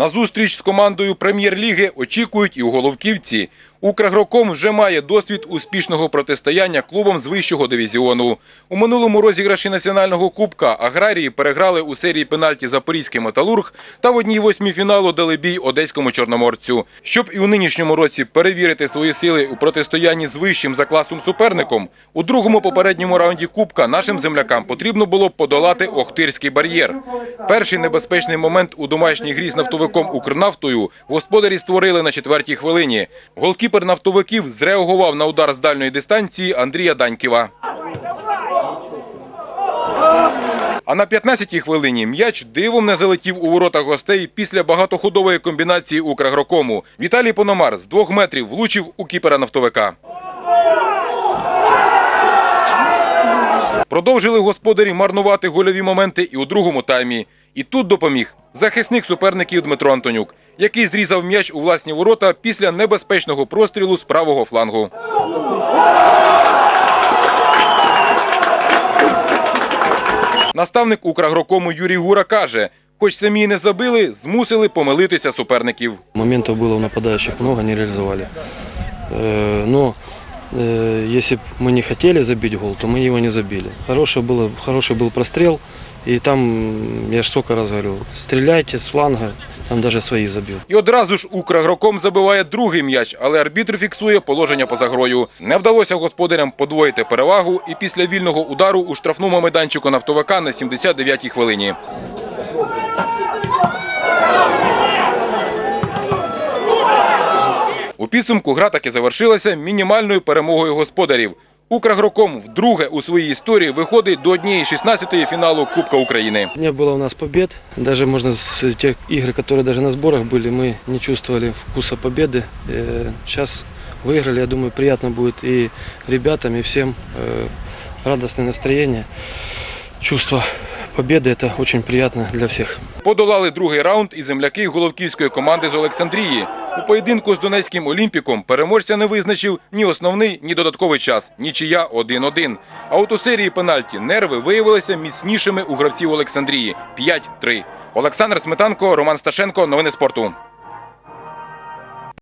На зустріч з командою прем'єр-ліги очікують і у Головківці. Укргроком вже має досвід успішного протистояння клубам з вищого дивізіону. У минулому розіграші національного кубка аграрії переграли у серії пенальті Запорізький металург та в одній восьмій фіналу дали бій одеському чорноморцю. Щоб і у нинішньому році перевірити свої сили у протистоянні з вищим за класом суперником, у другому попередньому раунді кубка нашим землякам потрібно було подолати Охтирський бар'єр. Перший небезпечний момент у домашній грі з нафтовиком Укрнафтою господарі створили на четвертій хвилині. Голкіпер нафтовиків зреагував на удар з дальної дистанції Андрія Даньківа. А на 15-й хвилині м'яч дивом не залетів у ворота гостей після багатоходової комбінації Укргрокому. Віталій Пономар з двох метрів влучив у кіпера нафтовика. Продовжили господарі марнувати гольові моменти і у другому таймі. І тут допоміг захисник суперників Дмитро Антонюк, який зрізав м'яч у власні ворота після небезпечного прострілу з правого флангу. Наставник Украгрокому Юрій Гура каже, хоч самі й не забили, змусили помилитися суперників. Моментов было у нападающих много, не реализовали. Э, Но э, если бы мы не хотели забить гол, то мы его не забили. Хороший, было, хороший был прострел, и там, я же сколько раз говорил, стреляйте с фланга, там даже свои забил. І одразу ж Украгроком забиває другий м'яч, але арбітр фіксує положення поза грою. Не вдалося господарям подвоїти перевагу і після вільного удару у штрафному майданчику нафтовика на 79-й хвилині. підсумку гра таки завершилася мінімальною перемогою господарів. Украгроком вдруге у своїй історії виходить до однієї 16-ї фіналу Кубка України. Не было у нас побед, даже можно с тех игр, которые даже на сборах были, мы не чувствовали вкуса победы. Э, Сейчас выиграли, я думаю, приятно будет и ребятам, и всем э, радостное настроение. Чувство победы – это очень приятно для всех. Подолали другий раунд і земляки головківської команди з Олександрії. У поєдинку з Донецьким Олімпіком переможця не визначив ні основний, ні додатковий час. Нічия 1-1. А от у серії пенальті нерви виявилися міцнішими у гравців Олександрії 5-3. Олександр Сметанко, Роман Сташенко. Новини спорту.